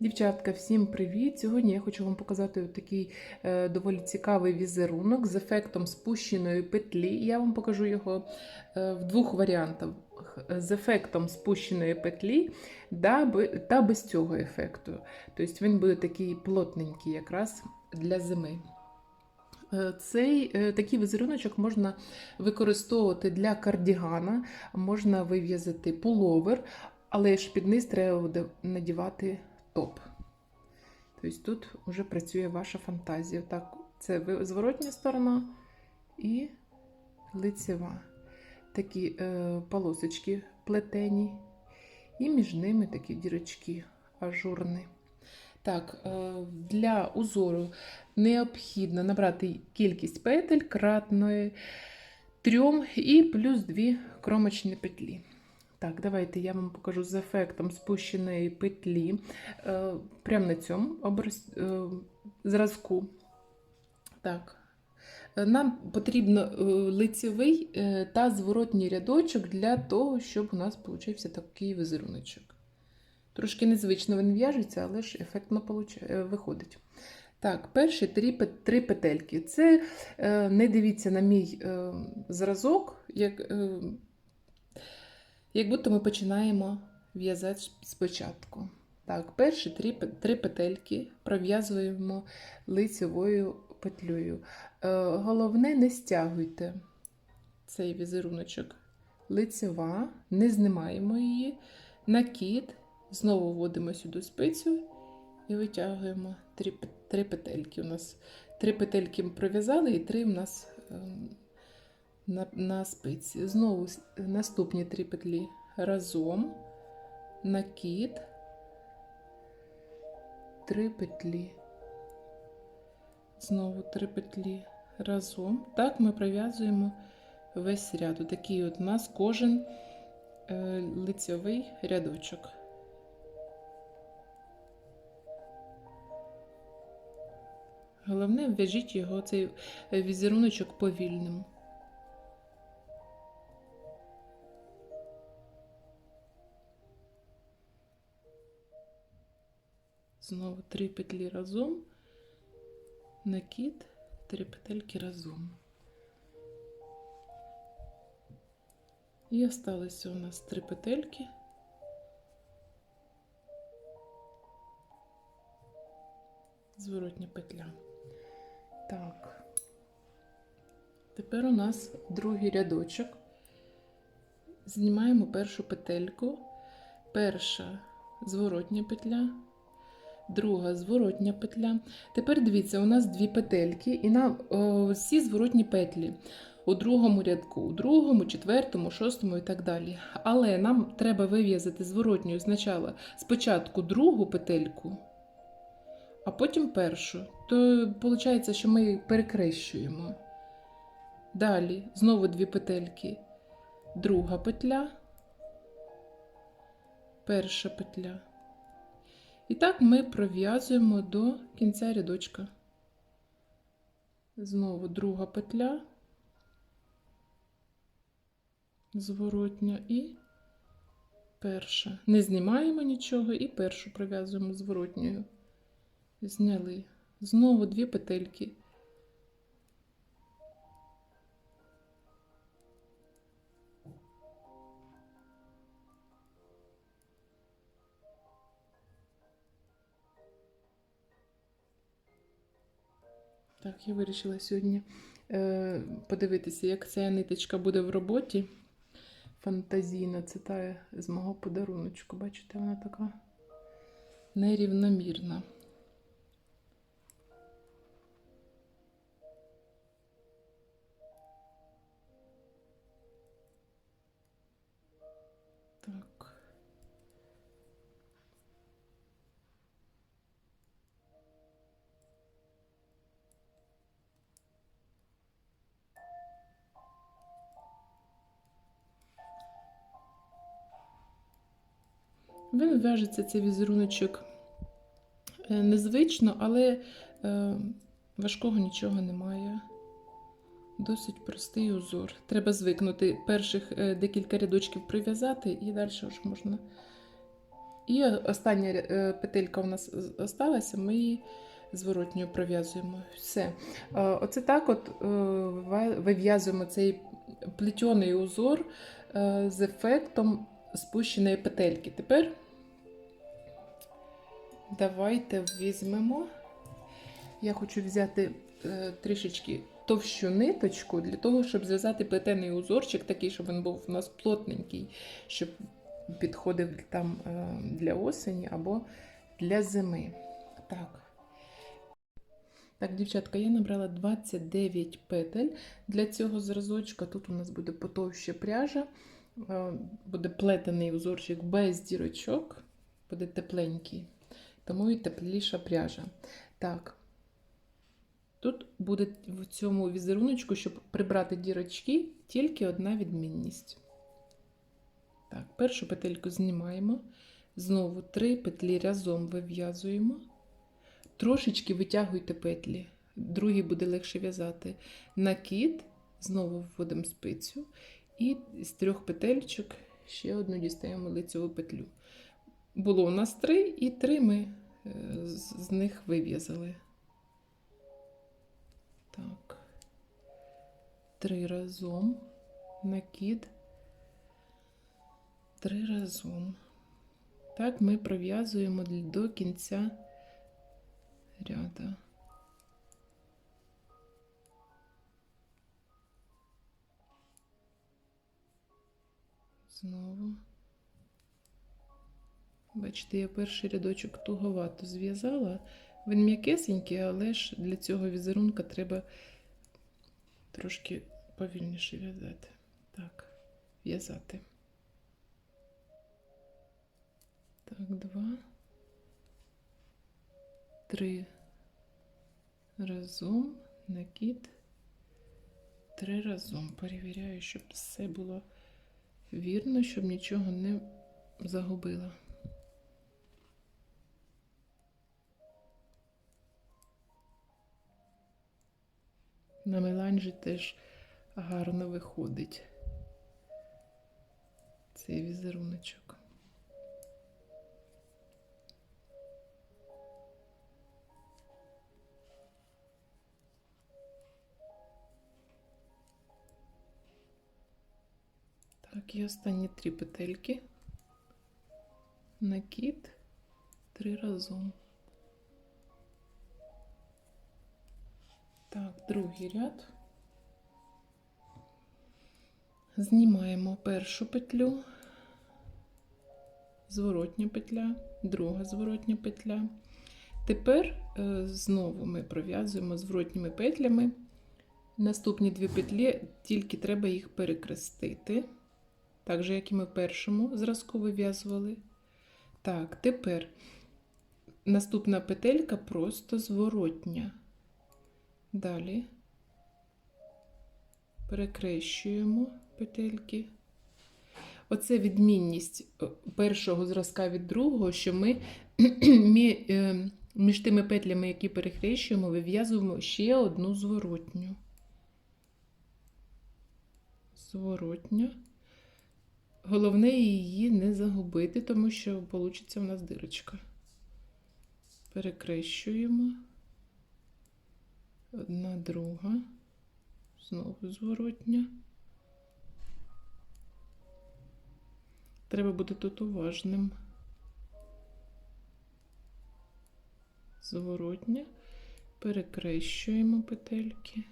Дівчатка, всім привіт! Сьогодні я хочу вам показати такий е, доволі цікавий візерунок з ефектом спущеної петлі. Я вам покажу його е, в двох варіантах: з ефектом спущеної петлі та без цього ефекту. Тобто він буде такий плотненький якраз для зими. Е, Цей е, такий візеруночок можна використовувати для кардігана, можна вив'язати пуловер, але ж під треба надівати топ. Тобто тут вже працює ваша фантазія. Так, це зворотня сторона і лицева. Такі е, полосочки плетені, і між ними такі дірочки ажурні. Так, е, для узору необхідно набрати кількість петель кратної трьом і плюс дві кромочні петлі. Так, давайте я вам покажу з ефектом спущеної петлі е, прямо на цьому образ, е, зразку. Так. Е, Нам потрібно лицевий та зворотній рядочок для того, щоб у нас получився такий візеруночок. Трошки незвично він в'яжеться, але ж ефектно виходить. Так, перші три, три петельки. Це не дивіться на мій зразок, як, як будто ми починаємо в'язати спочатку. Так, перші три, три петельки пров'язуємо лицевою петлею. Е, головне, не стягуйте цей візеруночок. Лицева, не знімаємо її, накид, знову вводимо сюди спицю і витягуємо три, три петельки. У нас три петельки ми пров'язали і три у нас ем, на, на спиці. Знову наступні три петлі разом, накид, три петлі. Знову три петлі разом. Так ми пров'язуємо весь ряд. Такий от у нас кожен е, лицьовий рядочок. Головне, в'яжіть його цей е, візеруночок повільним. Знову три петлі разом, накид, три петельки разом. І осталося у нас три петельки. Зворотня петля. Так. Тепер у нас другий рядочок. Знімаємо першу петельку. Перша зворотня петля, друга зворотня петля. Тепер дивіться, у нас дві петельки, і нам о, всі зворотні петлі у другому рядку, у другому, четвертому, шостому і так далі. Але нам треба вив'язати зворотньою спочатку, спочатку другу петельку, а потім першу. То виходить, що ми перекрещуємо. Далі знову дві петельки. Друга петля, перша петля. І так ми пров'язуємо до кінця рядочка. Знову друга петля, зворотня і перша. Не знімаємо нічого і першу пров'язуємо зворотньою. Зняли. Знову дві петельки. Так, я вирішила сьогодні е, подивитися, як ця ниточка буде в роботі. Фантазійна, це та з мого подаруночку. Бачите, вона така нерівномірна. Він в'яжеться цей візеруночок е, незвично, але е, важкого нічого немає. Досить простий узор. Треба звикнути перших е, декілька рядочків прив'язати і далі вже можна І остання петелька у нас з- осталася, ми її зворотньою пров'язуємо. Все. Оце так от вив'язуємо цей плетений узор з ефектом спущеної петельки. Тепер давайте візьмемо. Я хочу взяти е, трішечки товщу ниточку для того, щоб зв'язати плетений узорчик, такий, щоб він був у нас плотненький, щоб підходив там е, для осені або для зими. Так. Так, дівчатка, я набрала 29 петель для цього зразочка. Тут у нас буде потовще пряжа, е, буде плетений узорчик без дірочок, буде тепленький, тому і тепліша пряжа. Так. Тут буде в цьому візеруночку, щоб прибрати дірочки, тільки одна відмінність. Так, першу петельку знімаємо. Знову три петлі разом вив'язуємо. Трошечки витягуйте петлі, другий буде легше в'язати. Накид, знову вводимо спицю. І з трьох петельчок ще одну дістаємо лицеву петлю. Було у нас три, і три ми е, з них вив'язали. Так. Три разом. Накид. Три разом. Так ми пров'язуємо до кінця ряда. Знову. Бачите, я перший рядочок туговато зв'язала. Він м'якесенький, але ж для цього візерунка треба трошки повільніше в'язати. Так, в'язати. Так, два, три разом, накид, три разом. Перевіряю, щоб все було вірно, щоб нічого не загубила. На меланжі теж гарно виходить цей візеруночок. Так, і останні три петельки. Накид три разом. Так, другий ряд. Знімаємо першу петлю, зворотня петля, друга зворотня петля. Тепер е, знову ми пров'язуємо зворотніми петлями. Наступні дві петлі, тільки треба їх перекрестити. Так же, як і ми в першому зразку вив'язували. Так, тепер наступна петелька просто зворотня. Далі перекрещуємо петельки. Оце відмінність е, першого зразка від другого, що ми е, між тими петлями, які перехрещуємо, вив'язуємо ще одну зворотню. Зворотня. Головне її не загубити, тому що вийде у нас дирочка. Перекрещуємо. Одна друга. Знову зворотня. Треба бути тут уважним. Зворотня. Перекрещуємо петельки.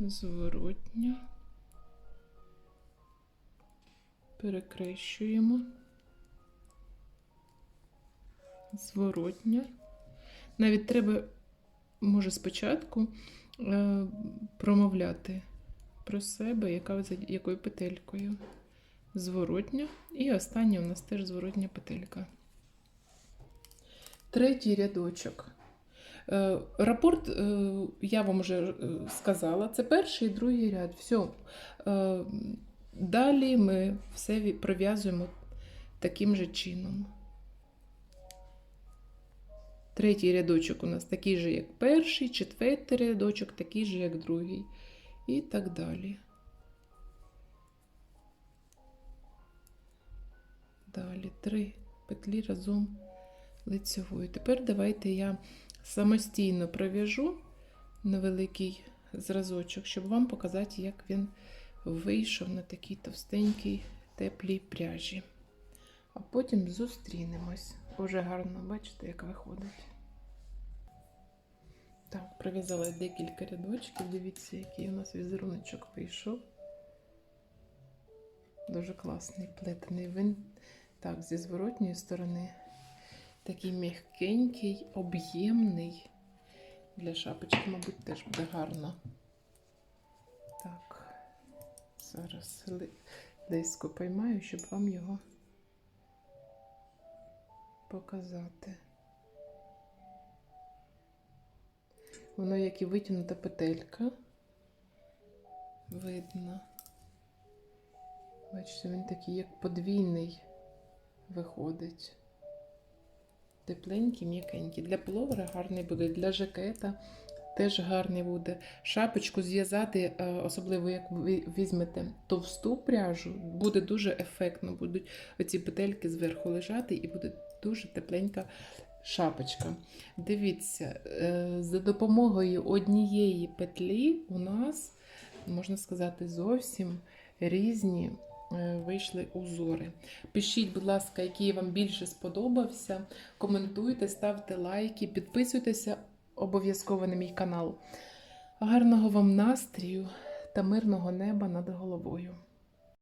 Зворотня. Перекрещуємо. Зворотня. Навіть треба, може, спочатку е, промовляти про себе, яка, якою петелькою. Зворотня. І остання у нас теж зворотня петелька. Третій рядочок. Е, Рапорт е, я вам вже сказала, це перший і другий ряд. Все. Далі ми все пров'язуємо таким же чином. Третій рядочок у нас такий же, як перший, четвертий рядочок такий же, як другий. І так далі. Далі три петлі разом лицьовою. Тепер давайте я самостійно пров'яжу невеликий зразочок, щоб вам показати, як він вийшов на такій товстенькій теплій пряжі. А потім зустрінемось. Уже гарно, бачите, як виходить. Так, пров'язала декілька рядочків. Дивіться, який у нас візеруночок вийшов. Дуже класний плетений він. Так, зі зворотньої сторони такий м'якенький, об'ємний. Для шапочки, мабуть, теж буде гарно. Так, зараз ли- десь поймаю, щоб вам його показати. Воно як і витягнута петелька. Видно. Бачите, він такий, як подвійний виходить. Тепленький, м'якенький. Для пловера гарний буде, для жакета теж гарний буде. Шапочку зв'язати, е, особливо як ви візьмете товсту пряжу, буде дуже ефектно. Будуть оці петельки зверху лежати і буде дуже тепленька шапочка. Дивіться, е, за допомогою однієї петлі у нас, можна сказати, зовсім різні е, вийшли узори. Пишіть, будь ласка, який вам більше сподобався. Коментуйте, ставте лайки, підписуйтеся обов'язково на мій канал. Гарного вам настрію та мирного неба над головою.